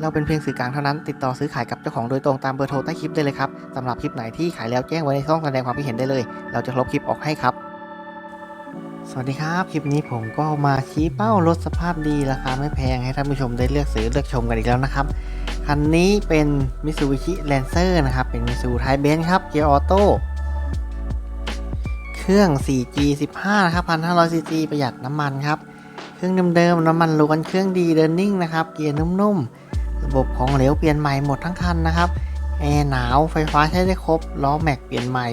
เราเป็นเพียงสื่อกลางเท่านั้น ติดต่อซื้อขายกับเจ้าของโดยตรงตามเบอร์โทรใต้คลิปได้เลยครับสำหรับคลิปไหนที่ขายแล้วแจ้งไว้ในช่องแสดงความคิดเห็นได้เลย เราจะลบคลิปออกให้ครับ สวัสดีครับ คลิปนี้ผมก็มาชี้เป้ารถสภาพดีราคาไม่แพงให้ท่านผู้ชมได้เลือกซื้อเลือกชมกันอีกแล้วนะครับ คันนี้เป็น Mitsubishi Lancer นะครับ เป็น Mitsubishi Type Benz ครับ เกียร์ออโต้ เครื่อง 4G 15นะครับ1,500 cc ประหยัดน้ำมันครับ เครื่องเดิมๆน้ำมันล้วน เครื่องดีเดินนิ่งนะครับ เกียร์นุ่มๆ ระบบของเหลวเปลี่ยนใหม่หมดทั้งคันนะครับแอร์หนาวไฟฟ้าใช้ได้ครบล้อแม็กเปลี่ยนใหม่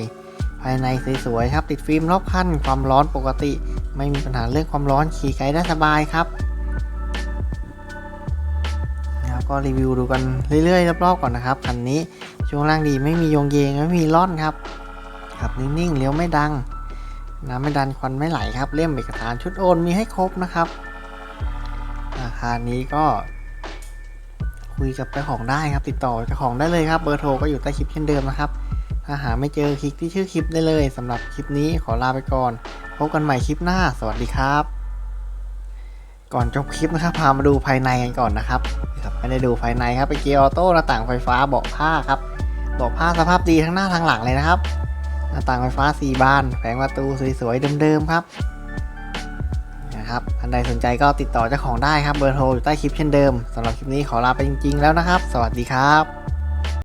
ภายในสวยๆครับ ติดฟิล์มรอบคันความร้อนปกติ ไม่มีปัญหาเรื่องความร้อนขี่ไกลได้สบายครับนะครับก็รีวิวดูกันเรื่อยๆรอบๆก่อนนะครับคันนี้ช่วงล่างดีไม่มีโยงเยงไม่มีร่อนครับขับนิ่งๆเลี้ยวไม่ดังน้ำไม่ดันควันไม่ไหลครับเล่มเอกสารชุดโอนมีให้ครบนะครับราคานี้ก็ คุยกับเจ้าของได้ครับ ติดต่อเจ้าของได้เลยครับ เบอร์โทรก็อยู่ใต้คลิปเช่นเดิมนะครับ ถ้าหาไม่เจอคลิกที่ชื่อคลิปได้เลยสำหรับคลิปนี้ขอลาไปก่อน พบกันใหม่คลิปหน้า สวัสดีครับ ก่อนจบคลิปนะครับ พามาดูภายในกันก่อนนะครับครับไม่ได้ดูภายในครับไปเกียร์ออโต้หน้าต่างไฟฟ้าเบาะผ้าครับเบาะผ้าสภาพดีทั้งหน้าทั้งหลังเลยนะครับหน้าต่างไฟฟ้า 4 บาน แผงประตูสวยๆเดิมๆครับ นะครับท่านใดสนใจก็ติดต่อเจ้าของได้ครับเบอร์โทรอยู่ใต้คลิปเช่นเดิมสำหรับคลิปนี้ขอลาไปจริงๆแล้วนะครับ สวัสดีครับ